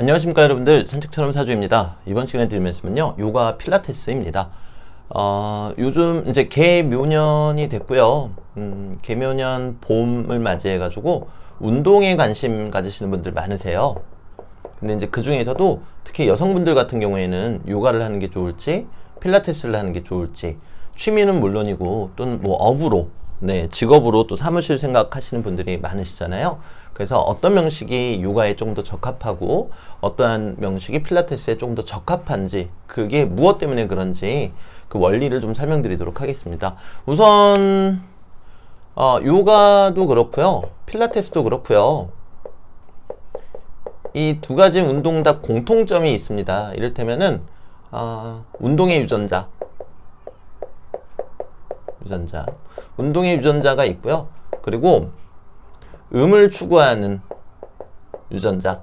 안녕하십니까 여러분들 산책처럼 사주입니다. 이번 시간에 드릴 말씀은요 요가 필라테스입니다. 어, 요즘 이제 개묘년이 됐고요. 음, 개묘년 봄을 맞이해 가지고 운동에 관심 가지시는 분들 많으세요. 근데 이제 그 중에서도 특히 여성분들 같은 경우에는 요가를 하는 게 좋을지 필라테스를 하는 게 좋을지 취미는 물론이고 또는 뭐 업으로 네 직업으로 또 사무실 생각하시는 분들이 많으시잖아요. 그래서 어떤 명식이 요가에 좀 더 적합하고 어떠한 명식이 필라테스에 좀 더 적합한지 그게 무엇 때문에 그런지 그 원리를 좀 설명드리도록 하겠습니다. 우선 어, 요가도 그렇고요, 필라테스도 그렇고요. 이 두 가지 운동 다 공통점이 있습니다. 이를테면은 어, 운동의 유전자, 유전자, 운동의 유전자가 있고요. 그리고 음을 추구하는 유전자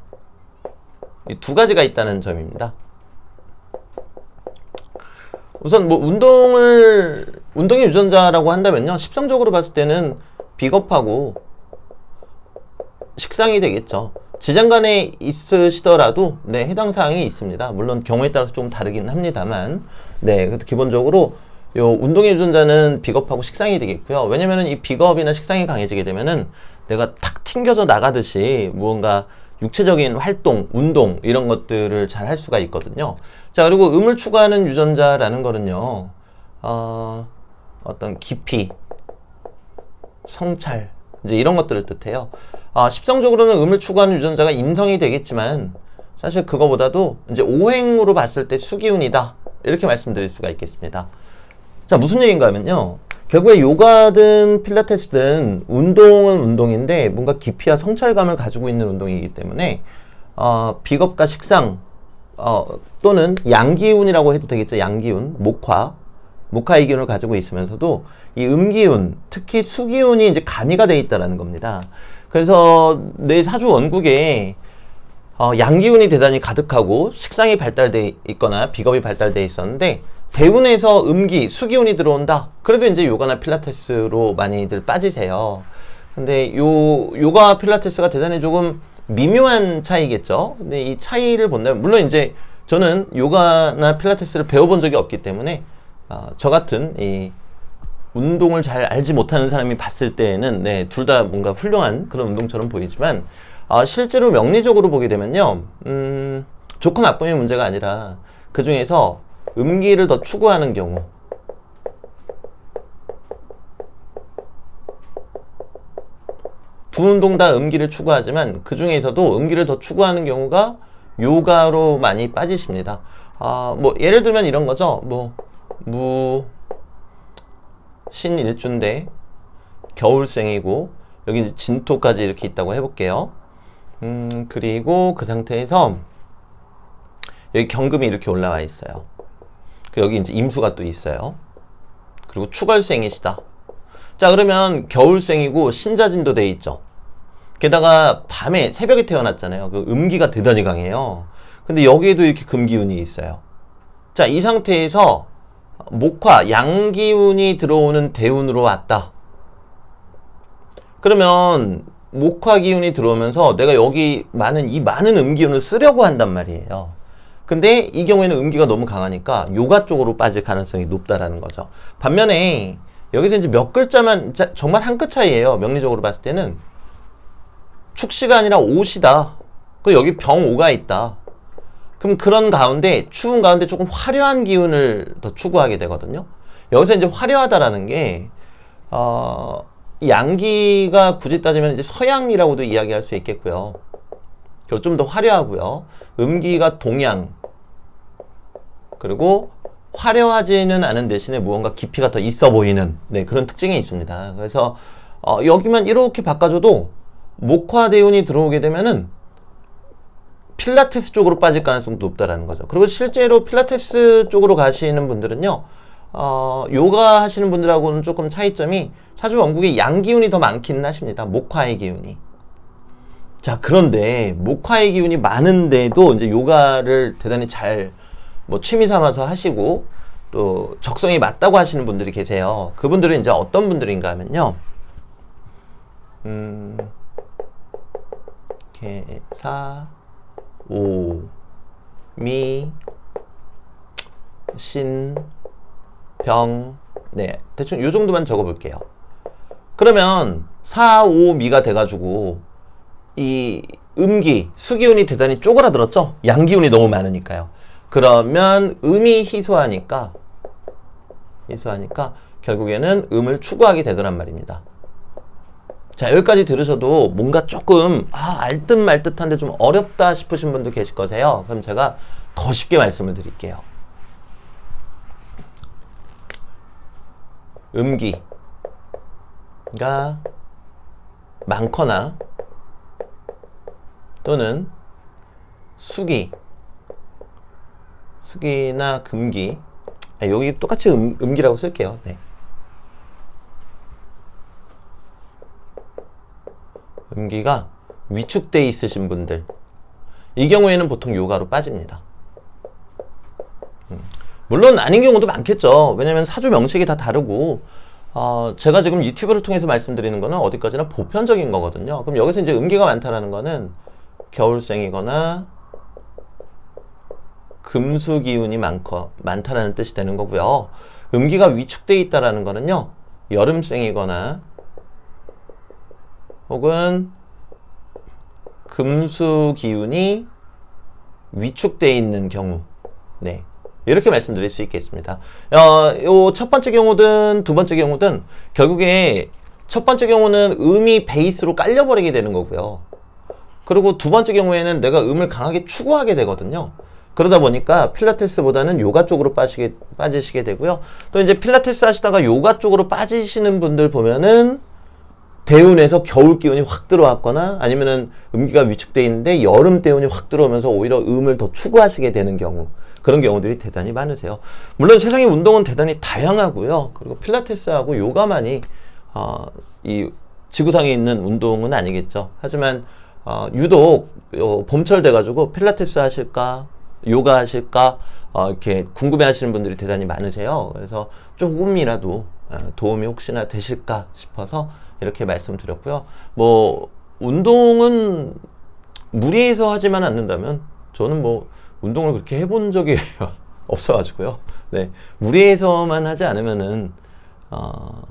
이 두 가지가 있다는 점입니다. 우선 뭐 운동을 운동의 유전자라고 한다면요 십성적으로 봤을 때는 비겁하고 식상이 되겠죠. 지장간에 있으시더라도 네 해당 사항이 있습니다. 물론 경우에 따라서 좀 다르긴 합니다만 네 기본적으로 요 운동의 유전자는 비겁하고 식상이 되겠고요. 왜냐면은 이 비겁이나 식상이 강해지게 되면은 내가 탁 튕겨져 나가듯이 무언가 육체적인 활동, 운동 이런 것들을 잘 할 수가 있거든요. 자 그리고 음을 추구하는 유전자라는 거는요. 어, 어떤 깊이, 성찰 이제 이런 것들을 뜻해요. 아, 십성적으로는 음을 추구하는 유전자가 임성이 되겠지만 사실 그거보다도 이제 오행으로 봤을 때 수기운이다 이렇게 말씀드릴 수가 있겠습니다. 자 무슨 얘기인가 하면요. 결국에 요가든 필라테스든 운동은 운동인데 뭔가 깊이와 성찰감을 가지고 있는 운동이기 때문에 어, 비겁과 식상 어, 또는 양기운이라고 해도 되겠죠. 양기운, 목화, 목화의 기운을 가지고 있으면서도 이 음기운, 특히 수기운이 이제 가미가 돼 있다라는 겁니다. 그래서 내 사주 원국에 어, 양기운이 대단히 가득하고 식상이 발달돼 있거나 비겁이 발달돼 있었는데 대운에서 음기, 수기운이 들어온다. 그래도 이제 요가나 필라테스로 많이들 빠지세요. 근데 요 요가 필라테스가 대단히 조금 미묘한 차이겠죠. 근데 이 차이를 본다면 물론 이제 저는 요가나 필라테스를 배워본 적이 없기 때문에 어, 저 같은 이 운동을 잘 알지 못하는 사람이 봤을 때에는 네, 둘 다 뭔가 훌륭한 그런 운동처럼 보이지만 어, 실제로 명리적으로 보게 되면요. 음, 좋고 나쁨의 문제가 아니라 그 중에서 음기를 더 추구하는 경우 두 운동 다 음기를 추구하지만 그 중에서도 음기를 더 추구하는 경우가 요가로 많이 빠지십니다. 아, 뭐 예를 들면 이런 거죠. 뭐 무 신일주인데 겨울생이고 여기 이제 진토까지 이렇게 있다고 해볼게요. 음 그리고 그 상태에서 여기 경금이 이렇게 올라와 있어요. 그 여기 이제 임수가 또 있어요. 그리고 추걸생이시다. 자 그러면 겨울생이고 신자진도 돼 있죠. 게다가 밤에 새벽에 태어났잖아요. 그 음기가 대단히 강해요. 근데 여기에도 이렇게 금기운이 있어요. 자, 이 상태에서 목화, 양기운이 들어오는 대운으로 왔다. 그러면 목화 기운이 들어오면서 내가 여기 많은 이 많은 음기운을 쓰려고 한단 말이에요. 근데 이 경우에는 음기가 너무 강하니까 요가 쪽으로 빠질 가능성이 높다라는 거죠. 반면에 여기서 이제 몇 글자만 정말 한 끗 차이예요. 명리적으로 봤을 때는 축시가 아니라 옷이다. 그 여기 병오가 있다. 그럼 그런 가운데 추운 가운데 조금 화려한 기운을 더 추구하게 되거든요. 여기서 이제 화려하다라는 게 어, 양기가 굳이 따지면 이제 서양이라고도 이야기할 수 있겠고요. 그리고 좀 더 화려하고요. 음기가 동양 그리고 화려하지는 않은 대신에 무언가 깊이가 더 있어 보이는 네, 그런 특징이 있습니다. 그래서 어, 여기만 이렇게 바꿔줘도 목화 대운이 들어오게 되면은 필라테스 쪽으로 빠질 가능성도 높다라는 거죠. 그리고 실제로 필라테스 쪽으로 가시는 분들은요, 어, 요가 하시는 분들하고는 조금 차이점이 사주 원국에 양 기운이 더 많기는 하십니다. 목화의 기운이. 자, 그런데 목화의 기운이 많은데도 이제 요가를 대단히 잘 뭐 취미 삼아서 하시고 또 적성이 맞다고 하시는 분들이 계세요. 그분들은 이제 어떤 분들인가 하면요. 음, 개사, 오, 미, 신, 병, 네. 대충 요 정도만 적어 볼게요. 그러면 4, 5, 미가 돼가지고 이 음기, 수기운이 대단히 쪼그라들었죠? 양기운이 너무 많으니까요. 그러면 음이 희소하니까, 희소하니까 결국에는 음을 추구하게 되더란 말입니다. 자, 여기까지 들으셔도 뭔가 조금, 아, 알듯 말듯한데 좀 어렵다 싶으신 분도 계실 거세요. 그럼 제가 더 쉽게 말씀을 드릴게요. 음기가 많거나 또는 수기, 수기나 금기, 아, 여기 똑같이 음, 음기라고 쓸게요. 네. 음기가 위축돼 있으신 분들, 이 경우에는 보통 요가로 빠집니다. 음, 물론 아닌 경우도 많겠죠. 왜냐면 사주 명식이 다 다르고, 어, 제가 지금 유튜브를 통해서 말씀드리는 거는 어디까지나 보편적인 거거든요. 그럼 여기서 이제 음기가 많다라는 거는 겨울생이거나 금수 기운이 많거, 많다라는 뜻이 되는 거고요. 음기가 위축돼 있다라는 거는요. 여름생이거나 혹은 금수 기운이 위축돼 있는 경우. 네. 이렇게 말씀드릴 수 있겠습니다. 어, 요첫 번째 경우든 두 번째 경우든 결국에 첫 번째 경우는 음이 베이스로 깔려버리게 되는 거고요. 그리고 두 번째 경우에는 내가 음을 강하게 추구하게 되거든요. 그러다 보니까 필라테스보다는 요가 쪽으로 빠지게, 빠지시게 되고요. 또 이제 필라테스 하시다가 요가 쪽으로 빠지시는 분들 보면은 대운에서 겨울 기운이 확 들어왔거나 아니면은 음기가 위축돼 있는데 여름 대운이 확 들어오면서 오히려 음을 더 추구하시게 되는 경우 그런 경우들이 대단히 많으세요. 물론 세상의 운동은 대단히 다양하고요. 그리고 필라테스하고 요가만이 어, 이 지구상에 있는 운동은 아니겠죠. 하지만 어, 유독 어, 봄철 돼가지고 필라테스 하실까, 요가 하실까 어, 이렇게 궁금해 하시는 분들이 대단히 많으세요. 그래서 조금이라도 어, 도움이 혹시나 되실까 싶어서 이렇게 말씀드렸고요. 뭐 운동은 무리해서 하지만 않는다면 저는 뭐 운동을 그렇게 해본 적이 없어가지고요. 네, 무리해서만 하지 않으면은 어,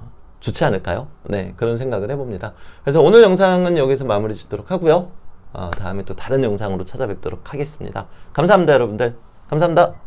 좋지 않을까요? 네, 그런 생각을 해봅니다. 그래서 오늘 영상은 여기서 마무리 짓도록 하고요. 어, 다음에 또 다른 영상으로 찾아뵙도록 하겠습니다. 감사합니다, 여러분들. 감사합니다.